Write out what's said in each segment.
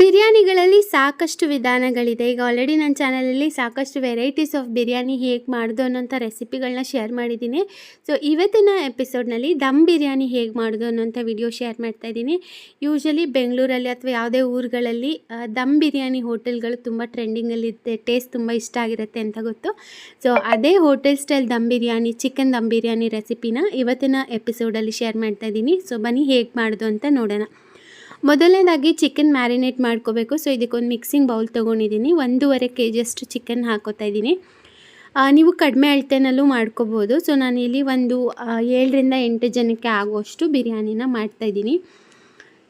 ಬಿರಿಯಾನಿಗಳಲ್ಲಿ ಸಾಕಷ್ಟು ವಿಧಾನಗಳಿದೆ. ಈಗ ಆಲ್ರೆಡಿ ನನ್ನ ಚಾನಲಲ್ಲಿ ಸಾಕಷ್ಟು ವೆರೈಟೀಸ್ ಆಫ್ ಬಿರಿಯಾನಿ ಹೇಗೆ ಮಾಡೋದು ಅನ್ನೋಂಥ ರೆಸಿಪಿಗಳನ್ನ ಶೇರ್ ಮಾಡಿದ್ದೀನಿ. ಸೊ ಇವತ್ತಿನ ಎಪಿಸೋಡ್ನಲ್ಲಿ ದಮ್ ಬಿರಿಯಾನಿ ಹೇಗೆ ಮಾಡೋದು ಅನ್ನೋಂಥ ವಿಡಿಯೋ ಶೇರ್ ಮಾಡ್ತಾ ಇದ್ದೀನಿ. ಯೂಶಲಿ ಬೆಂಗಳೂರಲ್ಲಿ ಅಥವಾ ಯಾವುದೇ ಊರುಗಳಲ್ಲಿ ದಮ್ ಬಿರಿಯಾನಿ ಹೋಟೆಲ್ಗಳು ತುಂಬ ಟ್ರೆಂಡಿಂಗಲ್ಲಿರುತ್ತೆ ಟೇಸ್ಟ್ ತುಂಬ ಇಷ್ಟ ಆಗಿರುತ್ತೆ ಅಂತ ಗೊತ್ತು. ಸೊ ಅದೇ hotel style dum biryani chicken dum biryani ರೆಸಿಪಿನ ಇವತ್ತಿನ ಎಪಿಸೋಡಲ್ಲಿ ಶೇರ್ ಮಾಡ್ತಾ ಇದ್ದೀನಿ. ಸೊ ಬನ್ನಿ ಹೇಗೆ ಮಾಡೋದು ಅಂತ ನೋಡೋಣ. ಮೊದಲನೇದಾಗಿ ಚಿಕನ್ ಮ್ಯಾರಿನೇಟ್ ಮಾಡ್ಕೋಬೇಕು. ಸೊ ಇದಕ್ಕೊಂದು ಮಿಕ್ಸಿಂಗ್ ಬೌಲ್ ತೊಗೊಂಡಿದ್ದೀನಿ ಒಂದೂವರೆ ಕೆ ಜಿಯಷ್ಟು ಚಿಕನ್ ಹಾಕೋತಾ ಇದ್ದೀನಿ ನೀವು ಕಡಿಮೆ ಅಳತೆನಲ್ಲೂ ಮಾಡ್ಕೋಬೋದು. ಸೊ ಇಲ್ಲಿ ಒಂದು ಏಳರಿಂದ ಎಂಟು ಜನಕ್ಕೆ ಆಗುವಷ್ಟು ಬಿರಿಯಾನಿನ ಮಾಡ್ತಾಯಿದ್ದೀನಿ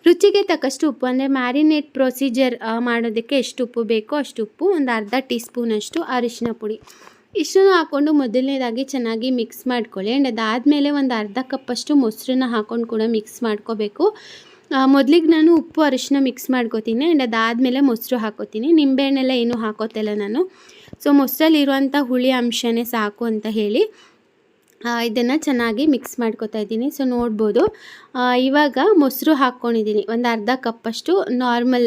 ರುಚಿಗೆ ತಕ್ಕಷ್ಟು ಉಪ್ಪು, ಅಂದರೆ ಮ್ಯಾರಿನೇಟ್ ಪ್ರೊಸೀಜರ್ ಮಾಡೋದಕ್ಕೆ ಎಷ್ಟು ಉಪ್ಪು ಬೇಕೋ ಅಷ್ಟು ಉಪ್ಪು, ಒಂದು ಅರ್ಧ ಟೀ ಸ್ಪೂನಷ್ಟು ಅರಿಶಿನ ಪುಡಿ. ಇಷ್ಟನ್ನು ಹಾಕ್ಕೊಂಡು ಮೊದಲನೇದಾಗಿ ಚೆನ್ನಾಗಿ ಮಿಕ್ಸ್ ಮಾಡ್ಕೊಳ್ಳಿ. ಆ್ಯಂಡ್ ಅದಾದಮೇಲೆ ಒಂದು ಅರ್ಧ ಕಪ್ಪಷ್ಟು ಮೊಸರನ್ನ ಹಾಕ್ಕೊಂಡು ಕೂಡ ಮಿಕ್ಸ್ ಮಾಡ್ಕೋಬೇಕು. ಮೊದಲಿಗೆ ನಾನು ಉಪ್ಪು ಅರಿಶಿನ ಮಿಕ್ಸ್ ಮಾಡ್ಕೋತೀನಿ ಆ್ಯಂಡ್ ಅದಾದಮೇಲೆ ಮೊಸರು ಹಾಕೋತೀನಿ. ನಿಂಬೆಹಣ್ಣೆಲ್ಲ ಏನೂ ಹಾಕೋತಿಲ್ಲ ನಾನು. ಸೊ ಮೊಸರಲ್ಲಿರುವಂಥ ಹುಳಿ ಅಂಶನೇ ಸಾಕು ಅಂತ ಹೇಳಿ ಇದನ್ನು ಚೆನ್ನಾಗಿ ಮಿಕ್ಸ್ ಮಾಡ್ಕೊತಾ ಇದ್ದೀನಿ. ಸೊ ನೋಡ್ಬೋದು. ಇವಾಗ ಮೊಸರು ಹಾಕ್ಕೊಂಡಿದ್ದೀನಿ. ಒಂದು ಅರ್ಧ ಕಪ್ಪಷ್ಟು ನಾರ್ಮಲ್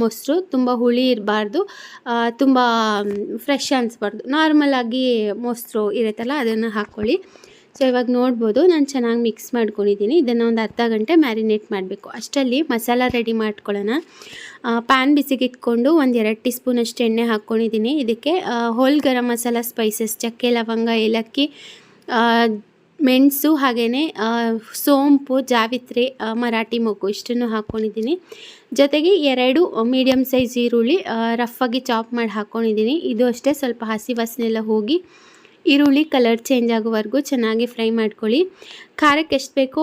ಮೊಸರು. ತುಂಬ ಹುಳಿ ಇರಬಾರ್ದು. ತುಂಬ ಫ್ರೆಶ್ ಅನಿಸ್ಬಾರ್ದು. ನಾರ್ಮಲಾಗಿ ಮೊಸರು ಇರುತ್ತಲ್ಲ, ಅದನ್ನು ಹಾಕ್ಕೊಳ್ಳಿ ಸೊ ಇವಾಗ ನೋಡ್ಬೋದು ನಾನು ಚೆನ್ನಾಗಿ ಮಿಕ್ಸ್ ಮಾಡ್ಕೊಂಡಿದ್ದೀನಿ ಇದನ್ನು ಒಂದು ಅರ್ಧ ಗಂಟೆ ಮ್ಯಾರಿನೇಟ್ ಮಾಡಬೇಕು. ಅಷ್ಟರಲ್ಲಿ ಮಸಾಲ ರೆಡಿ ಮಾಡ್ಕೊಳ್ಳೋಣ. ಪ್ಯಾನ್ ಬಿಸಿಗೆ ಇಟ್ಕೊಂಡು ಒಂದು ಎರಡು ಟೀ ಸ್ಪೂನಷ್ಟು ಎಣ್ಣೆ ಹಾಕ್ಕೊಂಡಿದ್ದೀನಿ ಇದಕ್ಕೆ ಹೋಲ್ ಗರಂ ಮಸಾಲ ಸ್ಪೈಸಸ್ ಚಕ್ಕೆ, ಲವಂಗ, ಏಲಕ್ಕಿ ಮೆಣಸು ಹಾಗೆಯೇ ಸೋಂಪು, ಜಾವಿತ್ರಿ ಮರಾಠಿ ಮೊಗ್ಗು ಇಷ್ಟನ್ನು ಹಾಕ್ಕೊಂಡಿದ್ದೀನಿ ಜೊತೆಗೆ ಎರಡು ಮೀಡಿಯಮ್ ಸೈಜ್ ಈರುಳ್ಳಿ ಆಗಿ ಚಾಪ್ ಮಾಡಿ ಹಾಕ್ಕೊಂಡಿದ್ದೀನಿ ಇದು ಅಷ್ಟೇ ಸ್ವಲ್ಪ ಹಸಿ ವಾಸನೆ ಎಲ್ಲ ಹೋಗಿ ಈರುಳ್ಳಿ ಕಲರ್ ಚೇಂಜ್ ಆಗೋವರೆಗೂ ಚೆನ್ನಾಗಿ ಫ್ರೈ ಮಾಡ್ಕೊಳ್ಳಿ. ಖಾರಕ್ಕೆ ಎಷ್ಟು ಬೇಕೋ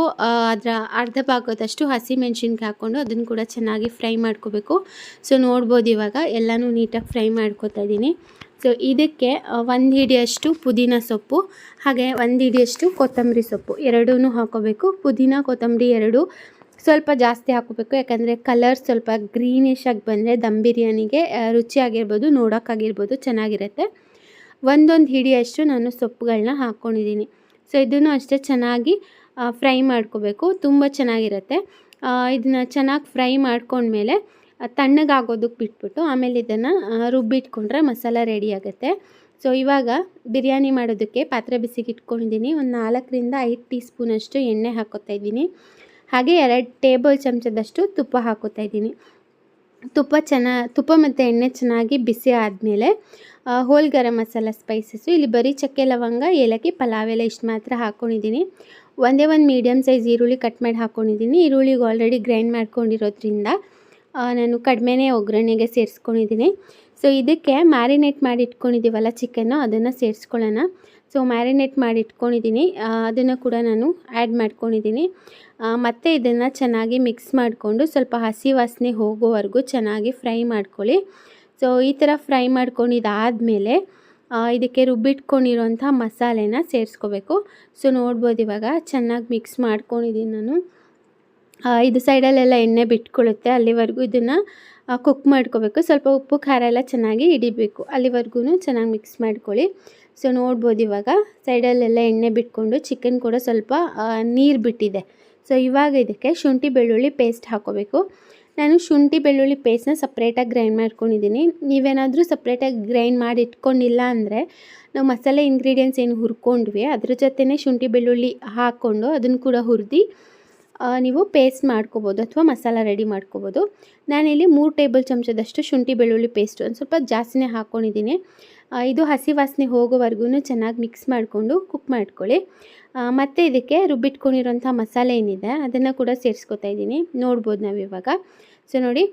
ಅದರ ಅರ್ಧ ಭಾಗದಷ್ಟು ಹಸಿ ಮೆಣಸಿನ್ಕಾಯಿ ಹಾಕ್ಕೊಂಡು ಅದನ್ನು ಕೂಡ ಚೆನ್ನಾಗಿ ಫ್ರೈ ಮಾಡ್ಕೋಬೇಕು. ಸೊ, ನೋಡ್ಬೋದು ಇವಾಗ ಎಲ್ಲನೂ ನೀಟಾಗಿ ಫ್ರೈ ಮಾಡ್ಕೋತಾ ಇದ್ದೀನಿ. ಸೊ, ಇದಕ್ಕೆ ಒಂದು ಹಿಡಿಯಷ್ಟು ಪುದೀನ ಸೊಪ್ಪು, ಹಾಗೆ ಒಂದು ಹಿಡಿಯಷ್ಟು ಕೊತ್ತಂಬರಿ ಸೊಪ್ಪು ಎರಡೂ ಹಾಕೋಬೇಕು. ಪುದೀನ, ಕೊತ್ತಂಬರಿ ಎರಡು ಸ್ವಲ್ಪ ಜಾಸ್ತಿ ಹಾಕೋಬೇಕು. ಯಾಕಂದರೆ ಕಲರ್ ಸ್ವಲ್ಪ ಗ್ರೀನಿಶ್ ಆಗಿ ಬಂದರೆ ದಮ್ ಬಿರಿಯಾನಿಗೆ ರುಚಿಯಾಗಿರ್ಬೋದು, ನೋಡೋಕ್ಕಾಗಿರ್ಬೋದು ಚೆನ್ನಾಗಿರುತ್ತೆ. ಒಂದೊಂದು ಹಿಡಿಯಷ್ಟು ನಾನು ಸೊಪ್ಪುಗಳನ್ನ ಹಾಕ್ಕೊಂಡಿದ್ದೀನಿ ಸೊ ಇದನ್ನು ಅಷ್ಟೇ ಚೆನ್ನಾಗಿ ಫ್ರೈ ಮಾಡ್ಕೋಬೇಕು. ತುಂಬ ಚೆನ್ನಾಗಿರುತ್ತೆ. ಇದನ್ನು ಚೆನ್ನಾಗಿ ಫ್ರೈ ಮಾಡ್ಕೊಂಡ್ಮೇಲೆ ತಣ್ಣಗಾಗೋದಕ್ಕೆ ಬಿಟ್ಬಿಟ್ಟು, ಆಮೇಲೆ ಇದನ್ನು ರುಬ್ಬಿಟ್ಕೊಂಡ್ರೆ ಮಸಾಲ ರೆಡಿ ಆಗುತ್ತೆ. ಸೊ ಇವಾಗ ಬಿರಿಯಾನಿ ಮಾಡೋದಕ್ಕೆ ಪಾತ್ರೆ ಬಿಸಿಗೆ ಇಟ್ಕೊಂಡಿದ್ದೀನಿ ಒಂದು ನಾಲ್ಕರಿಂದ ಐದು ಟೀ ಸ್ಪೂನಷ್ಟು ಎಣ್ಣೆ ಹಾಕೋತಾ ಇದ್ದೀನಿ. ಹಾಗೆ ಎರಡು ಟೇಬಲ್ ಚಮಚದಷ್ಟು ತುಪ್ಪ ಹಾಕೋತಾ ಇದ್ದೀನಿ. ತುಪ್ಪ ಚೆನ್ನ, ತುಪ್ಪ ಮತ್ತು ಎಣ್ಣೆ ಚೆನ್ನಾಗಿ ಬಿಸಿ ಆದಮೇಲೆ ಹೋಲ್ ಗರಂ ಮಸಾಲ ಸ್ಪೈಸಸ್ಸು ಇಲ್ಲಿ ಬರೀ ಚಕ್ಕೆ ಲವಂಗ, ಏಲಕ್ಕಿ, ಪಲಾವ್ ಎಲ್ಲ ಇಷ್ಟು ಮಾತ್ರ ಹಾಕ್ಕೊಂಡಿದ್ದೀನಿ ಒಂದೇ ಒಂದು ಮೀಡಿಯಮ್ ಸೈಜ್ ಈರುಳ್ಳಿ ಕಟ್ ಮಾಡಿ ಹಾಕ್ಕೊಂಡಿದ್ದೀನಿ ಈರುಳ್ಳಿಗೆ ಆಲ್ರೆಡಿ ಗ್ರೈಂಡ್ ಮಾಡ್ಕೊಂಡಿರೋದ್ರಿಂದ ನಾನು ಕಡಿಮೆನೇ ಒಗ್ಗರಣೆಗೆ ಸೇರಿಸ್ಕೊಂಡಿದ್ದೀನಿ. ಸೊ ಇದಕ್ಕೆ ಮ್ಯಾರಿನೇಟ್ ಮಾಡಿ ಇಟ್ಕೊಂಡಿದ್ದೀವಲ್ಲ ಚಿಕನ್ನು ಅದನ್ನು ಸೇರಿಸ್ಕೊಳ್ಳೋಣ. ಸೊ ಮ್ಯಾರಿನೇಟ್ ಮಾಡಿ ಇಟ್ಕೊಂಡಿದ್ದೀನಿ ಅದನ್ನು ಕೂಡ ನಾನು ಆ್ಯಡ್ ಮಾಡ್ಕೊಂಡಿದ್ದೀನಿ ಮತ್ತು ಇದನ್ನು ಚೆನ್ನಾಗಿ ಮಿಕ್ಸ್ ಮಾಡಿಕೊಂಡು ಸ್ವಲ್ಪ ಹಸಿ ವಾಸನೆ ಹೋಗೋವರೆಗೂ ಚೆನ್ನಾಗಿ ಫ್ರೈ ಮಾಡ್ಕೊಳ್ಳಿ. ಸೊ ಈ ಥರ ಫ್ರೈ ಮಾಡ್ಕೊಂಡಿದ್ದಾದಮೇಲೆ ಇದಕ್ಕೆ ರುಬ್ಬಿಟ್ಕೊಂಡಿರೋಂಥ ಮಸಾಲೆನ ಸೇರಿಸ್ಕೋಬೇಕು. ಸೊ ನೋಡ್ಬೋದು ಇವಾಗ ಚೆನ್ನಾಗಿ ಮಿಕ್ಸ್ ಮಾಡ್ಕೊಂಡಿದ್ದೀನಿ ನಾನು. ಇದು ಸೈಡಲ್ಲೆಲ್ಲ ಎಣ್ಣೆ ಬಿಟ್ಕೊಳ್ಳುತ್ತೆ ಅಲ್ಲಿವರೆಗೂ ಇದನ್ನು ಕುಕ್ ಮಾಡ್ಕೋಬೇಕು. ಸ್ವಲ್ಪ ಉಪ್ಪು, ಖಾರ ಎಲ್ಲ ಚೆನ್ನಾಗಿ ಹಿಡಿಬೇಕು. ಅಲ್ಲಿವರೆಗೂ ಚೆನ್ನಾಗಿ ಮಿಕ್ಸ್ ಮಾಡ್ಕೊಳ್ಳಿ. ಸೊ ನೋಡ್ಬೋದು ಇವಾಗ. ಸೈಡಲ್ಲೆಲ್ಲ ಎಣ್ಣೆ ಬಿಟ್ಕೊಂಡು ಚಿಕನ್ ಕೂಡ ಸ್ವಲ್ಪ ನೀರು ಬಿಟ್ಟಿದೆ. ಸೊ ಇವಾಗ ಇದಕ್ಕೆ ಶುಂಠಿ, ಬೆಳ್ಳುಳ್ಳಿ ಪೇಸ್ಟ್ ಹಾಕೋಬೇಕು. ನಾನು ಶುಂಠಿ, ಬೆಳ್ಳುಳ್ಳಿ ಪೇಸ್ಟ್ನ ಸಪ್ರೇಟಾಗಿ ಗ್ರೈಂಡ್ ಮಾಡ್ಕೊಂಡಿದ್ದೀನಿ. ನೀವೇನಾದರೂ ಸಪ್ರೇಟಾಗಿ ಗ್ರೈಂಡ್ ಮಾಡಿ ಇಟ್ಕೊಂಡಿಲ್ಲ ಅಂದರೆ, ನಾವು ಮಸಾಲೆ ಇಂಗ್ರೀಡಿಯೆಂಟ್ಸ್ ಏನು ಹುರ್ಕೊಂಡ್ವಿ, ಅದ್ರ ಜೊತೆನೇ ಶುಂಠಿ, ಬೆಳ್ಳುಳ್ಳಿ ಹಾಕ್ಕೊಂಡು ಅದನ್ನು ಕೂಡ ಹುರಿದು ನೀವು ಪೇಸ್ಟ್ ಮಾಡ್ಕೋಬೋದು ಅಥವಾ ಮಸಾಲ ರೆಡಿ ಮಾಡ್ಕೋಬೋದು. ನಾನಿಲ್ಲಿ ಮೂರು ಟೇಬಲ್ ಚಮಚದಷ್ಟು ಶುಂಠಿ ಬೆಳ್ಳುಳ್ಳಿ ಪೇಸ್ಟ್ ಒಂದು ಸ್ವಲ್ಪ ಜಾಸ್ತಿನೇ ಹಾಕ್ಕೊಂಡಿದ್ದೀನಿ ಇದು ಹಸಿ ವಾಸನೆ ಹೋಗೋವರೆಗೂ ಚೆನ್ನಾಗಿ ಮಿಕ್ಸ್ ಮಾಡಿಕೊಂಡು ಕುಕ್ ಮಾಡ್ಕೊಳ್ಳಿ. ಮತ್ತು ಇದಕ್ಕೆ ರುಬ್ಬಿಟ್ಕೊಂಡಿರೋಂಥ ಮಸಾಲೆ ಏನಿದೆ ಅದನ್ನು ಕೂಡ ಸೇರಿಸ್ಕೊತಾ ಇದ್ದೀನಿ. ನೋಡ್ಬೋದು ನಾವು ಇವಾಗ ಸೊ ನೋಡಿ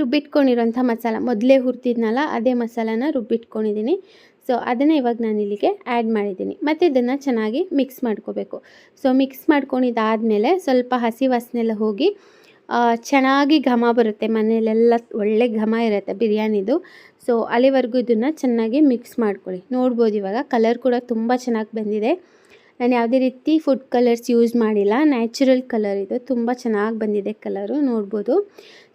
ರುಬ್ಬಿಟ್ಕೊಂಡಿರೋಂಥ ಮಸಾಲ. ಮೊದಲೇ ಹುರಿದಿದ್ನಲ್ಲ ಅದೇ ಮಸಾಲಾನ ರುಬ್ಬಿಟ್ಕೊಂಡಿದ್ದೀನಿ ಸೊ ಅದನ್ನು ಇವಾಗ ನಾನು ಇಲ್ಲಿಗೆ ಆ್ಯಡ್ ಮಾಡಿದ್ದೀನಿ ಮತ್ತು ಇದನ್ನು ಚೆನ್ನಾಗಿ ಮಿಕ್ಸ್ ಮಾಡ್ಕೋಬೇಕು. ಸೊ ಮಿಕ್ಸ್ ಮಾಡ್ಕೊಂಡಿದ್ದಾದಮೇಲೆ ಸ್ವಲ್ಪ ಹಸಿ ವಾಸನೆಲ್ಲ ಹೋಗಿ ಚೆನ್ನಾಗಿ ಘಮ ಬರುತ್ತೆ. ಮನೆಯಲ್ಲೆಲ್ಲ ಒಳ್ಳೆ ಘಮ ಇರುತ್ತೆ ಬಿರಿಯಾನಿದು. ಸೊ ಅಲ್ಲಿವರೆಗೂ ಇದನ್ನು ಚೆನ್ನಾಗಿ ಮಿಕ್ಸ್ ಮಾಡ್ಕೊಳ್ಳಿ. ನೋಡ್ಬೋದು ಇವಾಗ. ಕಲರ್ ಕೂಡ ತುಂಬ ಚೆನ್ನಾಗಿ ಬಂದಿದೆ. ನಾನು ಯಾವುದೇ ರೀತಿ ಫುಡ್ ಕಲರ್ಸ್ ಯೂಸ್ ಮಾಡಿಲ್ಲ. ನ್ಯಾಚುರಲ್ ಕಲರ್ ಇದು ತುಂಬ ಚೆನ್ನಾಗಿ ಬಂದಿದೆ ಕಲರು ನೋಡ್ಬೋದು.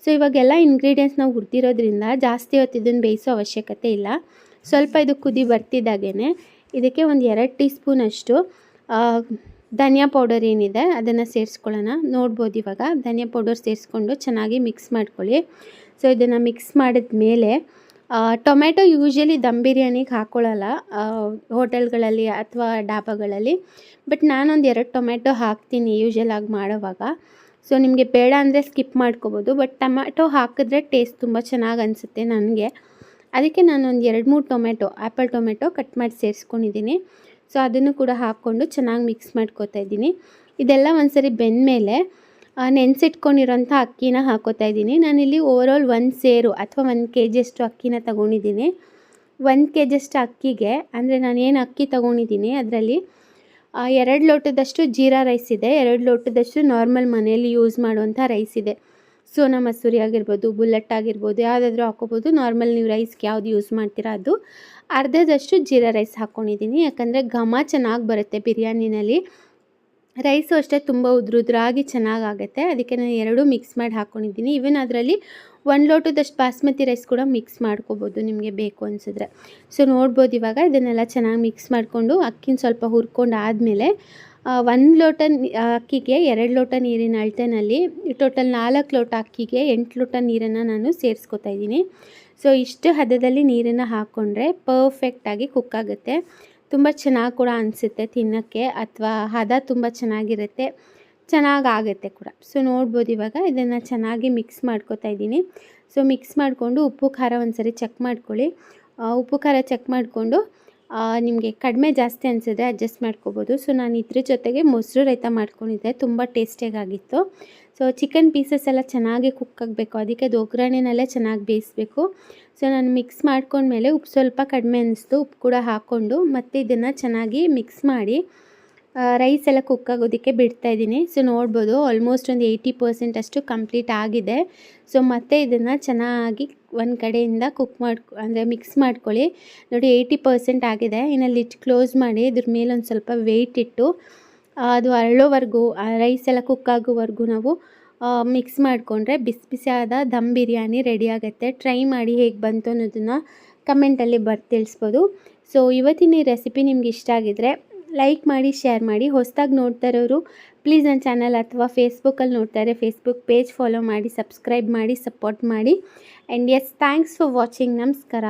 ಸೊ ಇವಾಗೆಲ್ಲ ಇಂಗ್ರೀಡಿಯೆಂಟ್ಸ್ ನಾವು ಹುರಿದಿರೋದ್ರಿಂದ ಜಾಸ್ತಿ ಹೊತ್ತು ಇದನ್ನು ಬೇಯಿಸೋ ಅವಶ್ಯಕತೆ ಇಲ್ಲ. ಸ್ವಲ್ಪ ಇದು ಕುದಿ ಬರ್ತಿದ್ದಾಗೇ ಇದಕ್ಕೆ ಒಂದು ಎರಡು ಟೀ ಸ್ಪೂನಷ್ಟು ಧನಿಯಾ ಪೌಡರ್ ಏನಿದೆ ಅದನ್ನು ಸೇರಿಸ್ಕೊಳ್ಳೋಣ. ನೋಡ್ಬೋದು ಇವಾಗ. ಧನಿಯಾ ಪೌಡರ್ ಸೇರಿಸ್ಕೊಂಡು ಚೆನ್ನಾಗಿ ಮಿಕ್ಸ್ ಮಾಡ್ಕೊಳ್ಳಿ. ಸೊ ಇದನ್ನು ಮಿಕ್ಸ್ ಮಾಡಿದ ಮೇಲೆ ಟೊಮೆಟೊ ಯೂಶ್ವಲಿ ದಮ್ ಬಿರಿಯಾನಿಗೆ ಹಾಕ್ಕೊಳ್ಳಲ್ಲ ಹೋಟೆಲ್ಗಳಲ್ಲಿ ಅಥವಾ ಡಾಬಾಗಳಲ್ಲಿ. ಬಟ್ ನಾನೊಂದು ಎರಡು ಟೊಮೆಟೊ ಹಾಕ್ತೀನಿ ಯೂಶ್ವಲ್ ಆಗಿ ಮಾಡೋವಾಗ. ಸೊ ನಿಮಗೆ ಬೇಡ ಅಂದರೆ ಸ್ಕಿಪ್ ಮಾಡ್ಕೋಬೋದು ಬಟ್ ಟೊಮೆಟೊ ಹಾಕಿದ್ರೆ ಟೇಸ್ಟ್ ತುಂಬ ಚೆನ್ನಾಗಿ ಅನಿಸುತ್ತೆ ನನಗೆ. ಅದಕ್ಕೆ ನಾನೊಂದು ಎರಡು ಮೂರು ಟೊಮೆಟೊ ಆ್ಯಪಲ್ ಟೊಮೆಟೊ ಕಟ್ ಮಾಡಿ ಸೇರಿಸ್ಕೊಂಡಿದ್ದೀನಿ ಸೊ ಅದನ್ನು ಕೂಡ ಹಾಕ್ಕೊಂಡು ಚೆನ್ನಾಗಿ ಮಿಕ್ಸ್ ಮಾಡ್ಕೋತಾ ಇದ್ದೀನಿ. ಇದೆಲ್ಲ ಒಂದು ಸರಿ ಬೆಂದಮೇಲೆ ನೆನೆಸಿಟ್ಕೊಂಡಿರೋಂಥ ಅಕ್ಕಿನ ಹಾಕೋತಾ ಇದ್ದೀನಿ. ನಾನಿಲ್ಲಿ ಓವರಾಲ್ ಒಂದು ಸೇರು ಅಥವಾ ಒಂದು ಕೆ ಜಿಯಷ್ಟು ಅಕ್ಕಿನ ತಗೊಂಡಿದ್ದೀನಿ. ಒಂದು ಕೆ ಜಿಯಷ್ಟು ಅಕ್ಕಿಗೆ, ಅಂದರೆ ನಾನು ಏನು ಅಕ್ಕಿ ತೊಗೊಂಡಿದ್ದೀನಿ, ಅದರಲ್ಲಿ ಎರಡು ಲೋಟದಷ್ಟು ಜೀರಾ ರೈಸ್ ಇದೆ, ಎರಡು ಲೋಟದಷ್ಟು ನಾರ್ಮಲ್ ಮನೆಯಲ್ಲಿ ಯೂಸ್ ಮಾಡುವಂಥ ರೈಸ್ ಇದೆ. ಸೋನಾ ಮಸೂರಿ ಆಗಿರ್ಬೋದು ಬುಲೆಟ್ ಆಗಿರ್ಬೋದು, ಯಾವುದಾದ್ರೂ ಹಾಕೋಬೋದು ನಾರ್ಮಲ್ ನೀವು ರೈಸ್ಗೆ ಯಾವುದು ಯೂಸ್ ಮಾಡ್ತೀರಾ ಅದು. ಅರ್ಧದಷ್ಟು ಜೀರಾ ರೈಸ್ ಹಾಕ್ಕೊಂಡಿದ್ದೀನಿ ಯಾಕಂದರೆ ಘಮ ಚೆನ್ನಾಗಿ ಬರುತ್ತೆ ಬಿರಿಯಾನಿನಲ್ಲಿ. ರೈಸು ಅಷ್ಟೇ ತುಂಬ ಉದ್ರುದ್ರಾಗಿ ಚೆನ್ನಾಗಾಗತ್ತೆ. ಅದಕ್ಕೆ ನಾನು ಎರಡೂ ಮಿಕ್ಸ್ ಮಾಡಿ ಹಾಕ್ಕೊಂಡಿದ್ದೀನಿ ಈವನ್ ಅದರಲ್ಲಿ ಒಂದು ಲೋಟದಷ್ಟು ಬಾಸ್ಮತಿ ರೈಸ್ ಕೂಡ ಮಿಕ್ಸ್ ಮಾಡ್ಕೋಬೋದು ನಿಮಗೆ ಬೇಕು ಅನಿಸಿದ್ರೆ. ಸೊ ನೋಡ್ಬೋದು ಇವಾಗ ಇದನ್ನೆಲ್ಲ ಚೆನ್ನಾಗಿ ಮಿಕ್ಸ್ ಮಾಡಿಕೊಂಡು ಅಕ್ಕಿನ ಸ್ವಲ್ಪ ಹುರ್ಕೊಂಡು ಆದಮೇಲೆ ಒಂದು ಲೋಟ ಅಕ್ಕಿಗೆ ಎರಡು ಲೋಟ ನೀರಿನ ಅಳತೆನಲ್ಲಿ ಟೋಟಲ್ ನಾಲ್ಕು ಲೋಟ ಅಕ್ಕಿಗೆ ಎಂಟು ಲೋಟ ನೀರನ್ನು ನಾನು ಸೇರಿಸ್ಕೊತಾ ಇದ್ದೀನಿ. ಸೊ ಇಷ್ಟು ಹದದಲ್ಲಿ ನೀರನ್ನು ಹಾಕ್ಕೊಂಡ್ರೆ ಪರ್ಫೆಕ್ಟಾಗಿ ಕುಕ್ ಆಗುತ್ತೆ. ತುಂಬ ಚೆನ್ನಾಗಿ ಕೂಡ ಅನಿಸುತ್ತೆ ತಿನ್ನೋಕ್ಕೆ ಅಥವಾ ಹದ ತುಂಬ ಚೆನ್ನಾಗಿರುತ್ತೆ, ಚೆನ್ನಾಗಾಗುತ್ತೆ ಕೂಡ. ಸೊ ನೋಡ್ಬೋದು ಇವಾಗ ಇದನ್ನು ಚೆನ್ನಾಗಿ ಮಿಕ್ಸ್ ಮಾಡ್ಕೊತಾ ಇದ್ದೀನಿ. ಸೊ ಮಿಕ್ಸ್ ಮಾಡಿಕೊಂಡು ಉಪ್ಪು, ಖಾರ ಒಂದು ಸರಿ ಚೆಕ್ ಮಾಡ್ಕೊಳ್ಳಿ ಉಪ್ಪು, ಖಾರ ಚೆಕ್ ಮಾಡಿಕೊಂಡು ನಿಮಗೆ ಕಡಿಮೆ ಜಾಸ್ತಿ ಅನಿಸಿದ್ರೆ ಅಡ್ಜಸ್ಟ್ ಮಾಡ್ಕೋಬೋದು. ಸೊ ನಾನು ಇದ್ರ ಜೊತೆಗೆ ಮೊಸರು ರೈತ ಮಾಡ್ಕೊಂಡಿದ್ದೆ. ತುಂಬ ಟೇಸ್ಟಿಯಾಗಿತ್ತು ಸೊ ಚಿಕನ್ ಪೀಸಸ್ ಎಲ್ಲ ಚೆನ್ನಾಗಿ ಕುಕ್ ಆಗಬೇಕು. ಅದಕ್ಕೆ ಅದು ಒಗ್ಗರಣೆನಲ್ಲೇ ಚೆನ್ನಾಗಿ ಬೇಯಿಸಬೇಕು. ಸೊ ನಾನು ಮಿಕ್ಸ್ ಮಾಡ್ಕೊಂಡ್ಮೇಲೆ ಉಪ್ಪು ಸ್ವಲ್ಪ ಕಡಿಮೆ ಅನ್ನಿಸ್ತು ಉಪ್ಪು ಕೂಡ ಹಾಕ್ಕೊಂಡು ಮತ್ತು ಇದನ್ನು ಚೆನ್ನಾಗಿ ಮಿಕ್ಸ್ ಮಾಡಿ ರೈಸ್ ಎಲ್ಲ ಕುಕ್ ಆಗೋದಕ್ಕೆ ಬಿಡ್ತಾ ಇದ್ದೀನಿ. ಸೊ ನೋಡ್ಬೋದು ಆಲ್ಮೋಸ್ಟ್ ಒಂದು ಏಯ್ಟಿ ಪರ್ಸೆಂಟ್ ಅಷ್ಟು ಕಂಪ್ಲೀಟ್ ಆಗಿದೆ. ಸೊ ಮತ್ತೆ ಇದನ್ನು ಚೆನ್ನಾಗಿ ಒಂದು ಕಡೆಯಿಂದ ಕುಕ್ ಮಾಡ್ಕೊ, ಅಂದರೆ ಮಿಕ್ಸ್ ಮಾಡ್ಕೊಳ್ಳಿ. ನೋಡಿ ಏಯ್ಟಿ ಪರ್ಸೆಂಟ್ ಆಗಿದೆ. ಇನ್ನು ಲಿಟ್ ಕ್ಲೋಸ್ ಮಾಡಿ ಇದ್ರ ಮೇಲೆ ಒಂದು ಸ್ವಲ್ಪ ವೆಯ್ಟ್ ಇಟ್ಟು ಅದು ಅರಳೋವರೆಗೂ ರೈಸ್ ಎಲ್ಲ ಕುಕ್ ಆಗೋವರೆಗೂ ನಾವು ಮಿಕ್ಸ್ ಮಾಡಿಕೊಂಡ್ರೆ ಬಿಸಿ ಬಿಸಿಯಾದ ದಮ್ ಬಿರಿಯಾನಿ ರೆಡಿ ಆಗುತ್ತೆ. ಟ್ರೈ ಮಾಡಿ ಹೇಗೆ ಬಂತು ಅನ್ನೋದನ್ನು ಕಮೆಂಟಲ್ಲಿ ಬರ್ತಿಳಿಸ್ಬೋದು ಸೊ ಇವತ್ತಿನ ಈ ರೆಸಿಪಿ ನಿಮ್ಗೆ ಇಷ್ಟ ಆಗಿದ್ರೆ ಲೈಕ್ ಮಾಡಿ ಶೇರ್ ಮಾಡಿ. ಹೊಸದಾಗಿ ನೋಡ್ತಾ ಇರೋರು ಪ್ಲೀಸ್ ನನ್ನ ಚಾನಲ್ ಅಥವಾ ಫೇಸ್ಬುಕ್ಕಲ್ಲಿ ನೋಡ್ತಾರೆ. ಫೇಸ್ಬುಕ್ ಪೇಜ್ ಫಾಲೋ ಮಾಡಿ ಸಬ್ಸ್ಕ್ರೈಬ್ ಮಾಡಿ ಸಪೋರ್ಟ್ ಮಾಡಿ. And as thanks for watching ನಮಸ್ಕಾರ.